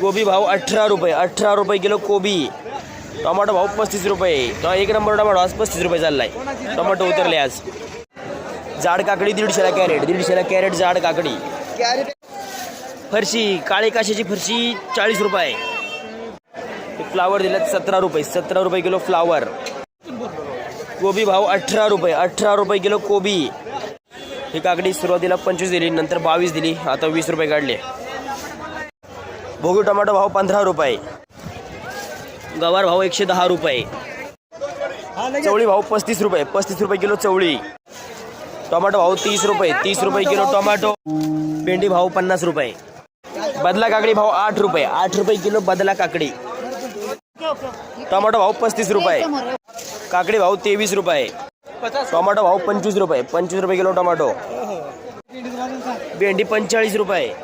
कोबी भाव अठरा रुपये अठरा रुपये किलो कोबी. टोमॅटो भाव पस्तीस रुपये. तो एक नंबर टोमॅटो आज पस्तीस रुपये चाललाय. टोमॅटो उतरले आज. जाड काकडी दीडशेला कॅरेट दीडशेला कॅरेट जाड काकडी. फरशी काळे काशाची फरशी चाळीस रुपये. फ्लावर दिलेत सतरा रुपये सतरा रुपये किलो फ्लावर. कोबी भाव अठरा रुपये अठरा रुपये किलो कोबी. ही काकडी सुरुवातीला पंचवीस दिली नंतर बावीस दिली आता वीस रुपये काढले. भोगी टोमॅटो भाव पंधरा रुपये. गवार भाव एकशे दहा रुपये. चवळी भाव पस्तीस रुपये. पस्तीस रुपये किलो चवळी. टोमॅटो भाव तीस रुपये. तीस रुपये किलो टोमॅटो. भेंडी भाव पन्नास रुपये. बदला काकडी भाव आठ रुपये. आठ रुपये किलो बदला काकडी. टोमॅटो भाव पस्तीस रुपये. काकडी भाव तेवीस रुपये. टोमॅटो भाव पंचवीस रुपये. पंचवीस रुपये किलो टोमॅटो. भेंडी पंचेचाळीस रुपये.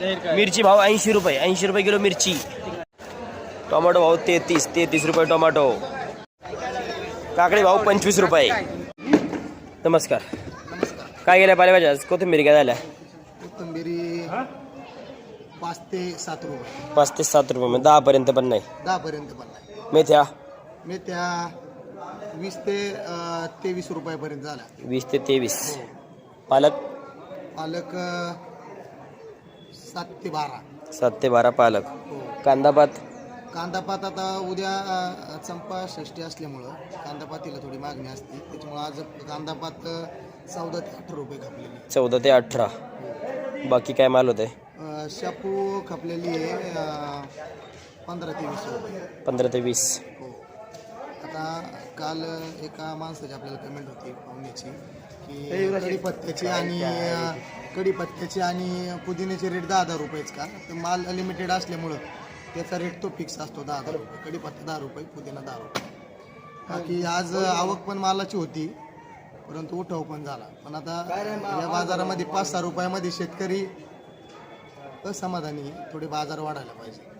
मिरची भाव ऐंशी रुपये ऐंशी रुपये किलो मिरची. टोमॅटो भाव तेहतीस तेहतीस रुपये टोमॅटो. काकडी भाव पंचवीस रुपये. नमस्कार. काय गेल्या पालेभाज्या? आज कोथिंबीर काय झाल्या? कोथिंबिरी पाच ते सात रुपये. पाच ते सात रुपये म्हणजे दहा पर्यंत पण नाही. दहा पर्यंत पण नाही. मेथ्या? मेथ्या वीस ते तेवीस रुपयापर्यंत झाल्या. वीस ते तेवीस. पालक? पालक अं, सात ते बारा. सात ते बारा पालक. कांदापात कांदापात आता उद्या अं, चंपा षष्टी असल्यामुळं कांदापातीला थोडी मागणी असते. त्याच्यामुळं आज कांदापात चौदा ते अठरा रुपये खपलेली. चौदा ते अठरा. बाकी काय माल होते अं, शापू खपलेली आहे अं, पंधरा ते वीस रुपये. पंधरा ते वीस. हो. आता काल एका माणसाची आपल्याला कमेंट होती पाहुण्याची की कढीपत्त्याची आणि कढीपत्त्याची आणि पुदिन्याचे रेट दहा दहा रुपयेच का? तर माल लिमिटेड असल्यामुळं त्याचा रेट तो फिक्स असतो दहा दहा रुपये. कढीपत्ता दहा रुपये पुदिना दहा रुपये. बाकी आज आवक पण मालाची होती परंतु उठाव पण झाला. पण आता या बाजारामध्ये पाच सहा रुपयामध्ये शेतकरी असमाधानी. थोडे बाजार वाढायला पाहिजे.